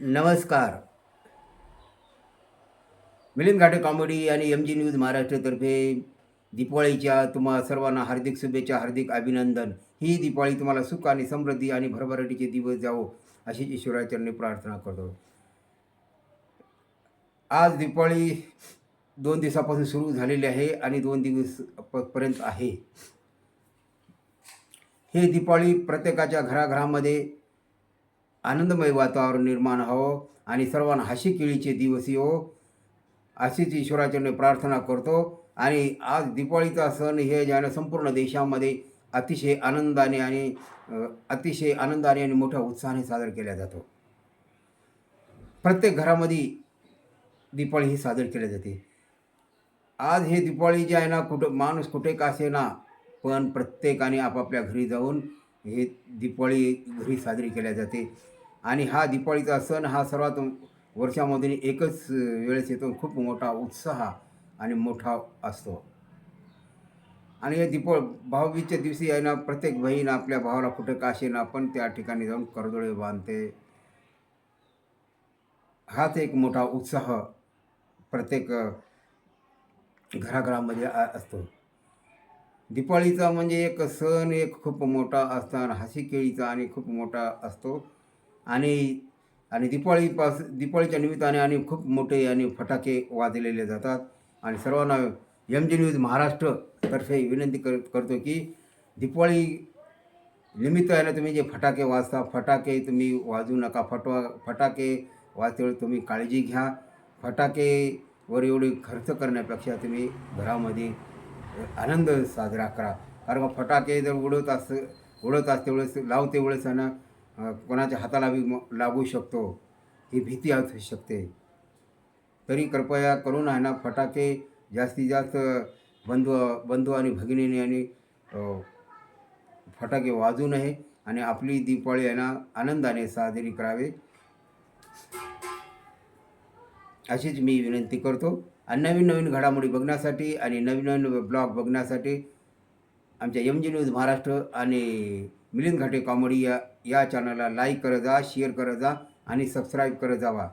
नमस्कार. मिलिंद घाटे कॉमेडी आणि M G news महाराष्ट्रतर्फे दीपावळीच्या तुम्हा सर्वांना हार्दिक शुभेच्छा हार्दिक अभिनंदन. ही दीपावळी तुम्हाला सुख आणि समृद्धी आणि भरभराटीचे दिवस जावो अशी ईश्वराचरणी प्रार्थना करतो. आज दीपावळी दोन दिवसापासून सुरू झालेली आहे आणि दोन दिवस पर्यंत आहे. हे दीपावळी प्रत्येकाच्या घराघरामध्ये आनंदमय वातावरण निर्माण व्हावं आणि सर्वांना हशी केळीचे दिवस येवो. अशीच ईश्वराचरणी प्रार्थना करतो. आणि आज दिवाळीचा सण हे ज्यानं संपूर्ण देशामध्ये अतिशय आनंदाने आणि अतिशय आनंदाने आणि मोठ्या उत्साहाने साजरा केला जातो. प्रत्येक घरामध्ये दिवाळी ही साजरी केली जाते. आज हे दिवाळी जे आहे ना कुठं माणूस कुठे का असेना पण प्रत्येकाने आपापल्या घरी जाऊन हे दिवाळी घरी साजरी केल्या जाते. आणि हा दीपावळीचा सण हा सर्वात वर्षामधून एकच वेळेस येतो. खूप मोठा उत्साह आणि मोठा असतो. आणि या दीपो भाऊबीजच्या दिवशी आहे ना प्रत्येक बहीण आपल्या भावाला कुठं का ना पण त्या ठिकाणी जाऊन करदोळे बांधते. हाच एक मोठा उत्साह प्रत्येक घराघरामध्ये असतो. दिपाळीचा म्हणजे एक सण एक खूप मोठा असतो आणि हसी केळीचा आणि खूप मोठा असतो. आणि आणि दिपाळीपास दिपाळीच्या निमित्ताने आणि खूप मोठे आणि फटाके वाजलेले जातात. आणि सर्वांना एम जी न्यूज महाराष्ट्रतर्फे विनंती कर करतो की दिपाळी निमित्ताने तुम्ही जे फटाके वाजता फटाके तुम्ही वाजू नका फटवा फटाके वाजतेवेळी तुम्ही काळजी घ्या. फटाकेवर एवढी खर्च करण्यापेक्षा तुम्ही घरामध्ये आनंद साजरा करा. कारण फटाके जर उडवत अस उडत असते वेळेस लावते वेळेस कोणाच्या हाताला बी लागू शकतो ही भीती असू शकते. तरी कृपया करून आहे ना फटाके जास्तीत जास्त बंधू बंधू आणि भगिनीने आणि फटाके वाजू नये आणि आपली दीपावळी आहे ना आनंदाने साजरी करावे. अशीच मी विनंती करतो. आणि नवीन नवीन घडामोडी बघण्यासाठी आणि नवीन नवीन ब्लॉग बघण्यासाठी आमच्या एम जी न्यूज महाराष्ट्र आणि मिलिंद घाटे कॉमेडी या या चॅनलला लाईक करत जा शेअर करत जा आणि सबस्क्राईब करत जावा.